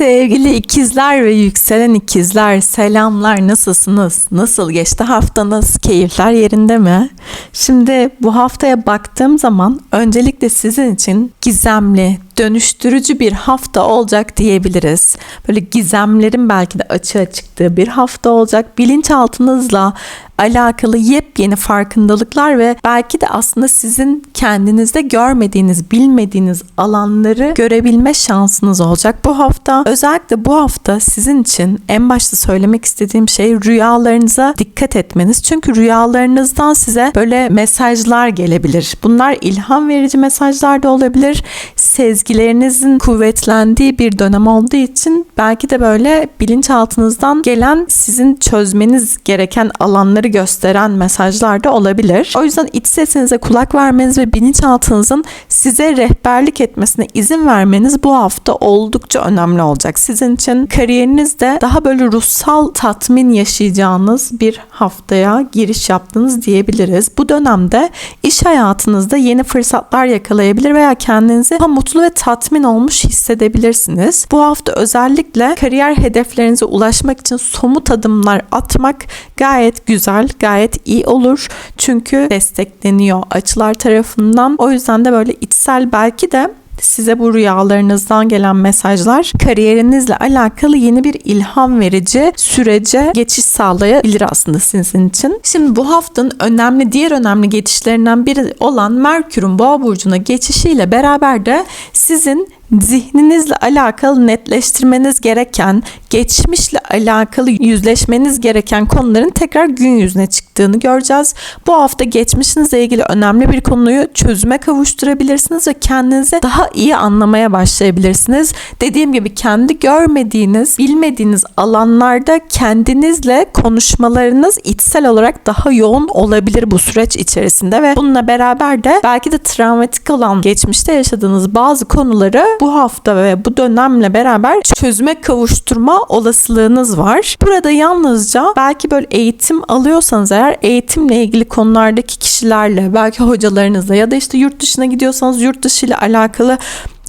Sevgili ikizler ve yükselen ikizler selamlar nasılsınız? Nasıl geçti haftanız? Keyifler yerinde mi? Şimdi bu haftaya baktığım zaman öncelikle sizin için gizemli, dönüştürücü bir hafta olacak diyebiliriz. Böyle gizemlerin belki de açığa çıktığı bir hafta olacak. Bilinçaltınızla alakalı yepyeni farkındalıklar ve belki de aslında sizin kendinizde görmediğiniz, bilmediğiniz alanları görebilme şansınız olacak bu hafta. Özellikle bu hafta sizin için en başta söylemek istediğim şey rüyalarınıza dikkat etmeniz. Çünkü rüyalarınızdan size böyle mesajlar gelebilir. Bunlar ilham verici mesajlar da olabilir. Sezgilerinizin kuvvetlendiği bir dönem olduğu için belki de böyle bilinçaltınızdan gelen sizin çözmeniz gereken alanları gösteren mesajlar da olabilir. O yüzden iç sesinize kulak vermeniz ve bilinçaltınızın size rehberlik etmesine izin vermeniz bu hafta oldukça önemli olacak. Sizin için kariyerinizde daha böyle ruhsal tatmin yaşayacağınız bir haftaya giriş yaptınız diyebiliriz. Bu dönemde iş hayatınızda yeni fırsatlar yakalayabilir veya kendinizi daha mutlu ve tatmin olmuş hissedebilirsiniz. Bu hafta özellikle kariyer hedeflerinize ulaşmak için somut adımlar atmak gayet güzel, gayet iyi olur. Çünkü destekleniyor açılar tarafından. O yüzden de böyle içsel belki de size bu rüyalarınızdan gelen mesajlar kariyerinizle alakalı yeni bir ilham verici sürece geçiş sağlayabilir aslında sizin için. Şimdi bu haftanın önemli diğer önemli geçişlerinden biri olan Merkür'ün Boğa burcuna geçişiyle beraber de sizin zihninizle alakalı netleştirmeniz gereken, geçmişle alakalı yüzleşmeniz gereken konuların tekrar gün yüzüne çıktığını göreceğiz. Bu hafta geçmişinizle ilgili önemli bir konuyu çözüme kavuşturabilirsiniz ve kendinizi daha iyi anlamaya başlayabilirsiniz. Dediğim gibi kendi görmediğiniz, bilmediğiniz alanlarda kendinizle konuşmalarınız içsel olarak daha yoğun olabilir bu süreç içerisinde ve bununla beraber de belki de travmatik olan geçmişte yaşadığınız bazı konuları bu hafta ve bu dönemle beraber çözüme kavuşturma olasılığınız var. Burada yalnızca belki böyle eğitim alıyorsanız eğer eğitimle ilgili konulardaki kişilerle belki hocalarınızla ya da işte yurt dışına gidiyorsanız yurt dışı ile alakalı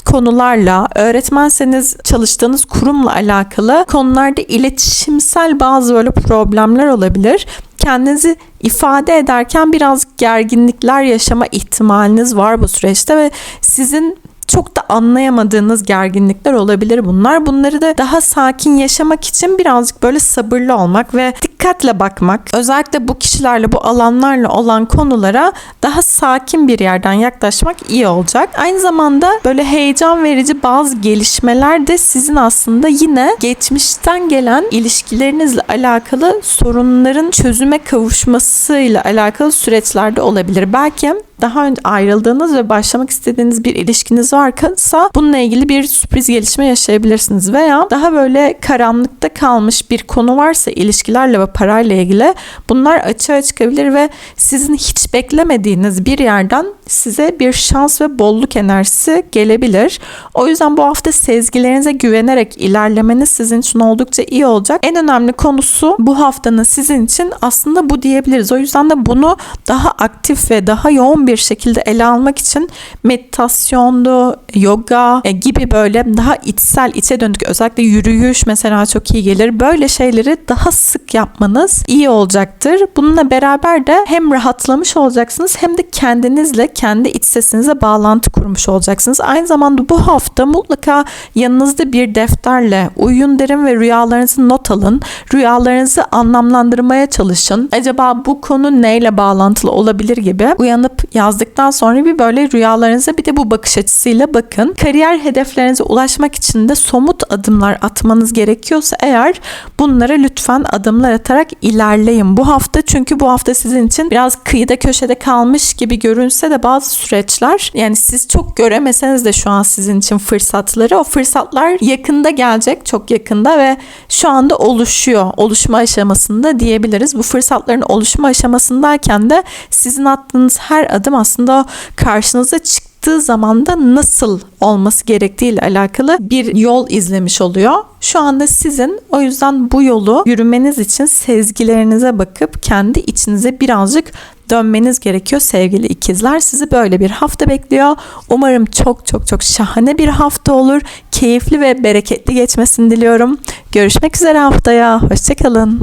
konularla, öğretmenseniz çalıştığınız kurumla alakalı konularda iletişimsel bazı böyle problemler olabilir. Kendinizi ifade ederken biraz gerginlikler yaşama ihtimaliniz var bu süreçte ve sizin çok da anlayamadığınız gerginlikler olabilir bunlar. Bunları da daha sakin yaşamak için birazcık böyle sabırlı olmak ve dikkatle bakmak. Özellikle bu kişilerle, bu alanlarla olan konulara daha sakin bir yerden yaklaşmak iyi olacak. Aynı zamanda böyle heyecan verici bazı gelişmeler de sizin aslında yine geçmişten gelen ilişkilerinizle alakalı sorunların çözüme kavuşmasıyla alakalı süreçlerde olabilir. Belki daha önce ayrıldığınız ve başlamak istediğiniz bir ilişkiniz varsa bununla ilgili bir sürpriz gelişme yaşayabilirsiniz veya daha böyle karanlıkta kalmış bir konu varsa ilişkilerle ve parayla ilgili bunlar açığa çıkabilir ve sizin hiç beklemediğiniz bir yerden size bir şans ve bolluk enerjisi gelebilir. O yüzden bu hafta sezgilerinize güvenerek ilerlemeniz sizin için oldukça iyi olacak. En önemli konusu bu haftanın sizin için aslında bu diyebiliriz. O yüzden de bunu daha aktif ve daha yoğun bir şekilde ele almak için meditasyondu, yoga e, gibi böyle daha içsel, içe dönük özellikle yürüyüş mesela çok iyi gelir. Böyle şeyleri daha sık yapmanız iyi olacaktır. Bununla beraber de hem rahatlamış olacaksınız hem de kendinizle kendi iç sesinize bağlantı kurmuş olacaksınız. Aynı zamanda bu hafta mutlaka yanınızda bir defterle uyuyun derim ve rüyalarınızı not alın. Rüyalarınızı anlamlandırmaya çalışın. Acaba bu konu neyle bağlantılı olabilir gibi uyanıp yazdıktan sonra bir böyle rüyalarınıza bir de bu bakış açısıyla bakın. Kariyer hedeflerinize ulaşmak için de somut adımlar atmanız gerekiyorsa eğer bunlara lütfen adımlar atarak ilerleyin bu hafta. Çünkü bu hafta sizin için biraz kıyıda köşede kalmış gibi görünse de bazı süreçler yani siz çok göremeseniz de şu an sizin için fırsatları o fırsatlar yakında gelecek çok yakında ve şu anda oluşuyor oluşma aşamasında diyebiliriz. Bu fırsatların oluşma aşamasındayken de sizin attığınız her adım aslında karşınıza çıktı çıktığı zaman da nasıl olması gerektiği ile alakalı bir yol izlemiş oluyor. Şu anda sizin o yüzden bu yolu yürümeniz için sezgilerinize bakıp kendi içinize birazcık dönmeniz gerekiyor sevgili ikizler. Sizi böyle bir hafta bekliyor. Umarım çok çok çok şahane bir hafta olur. Keyifli ve bereketli geçmesini diliyorum. Görüşmek üzere haftaya. Hoşçakalın.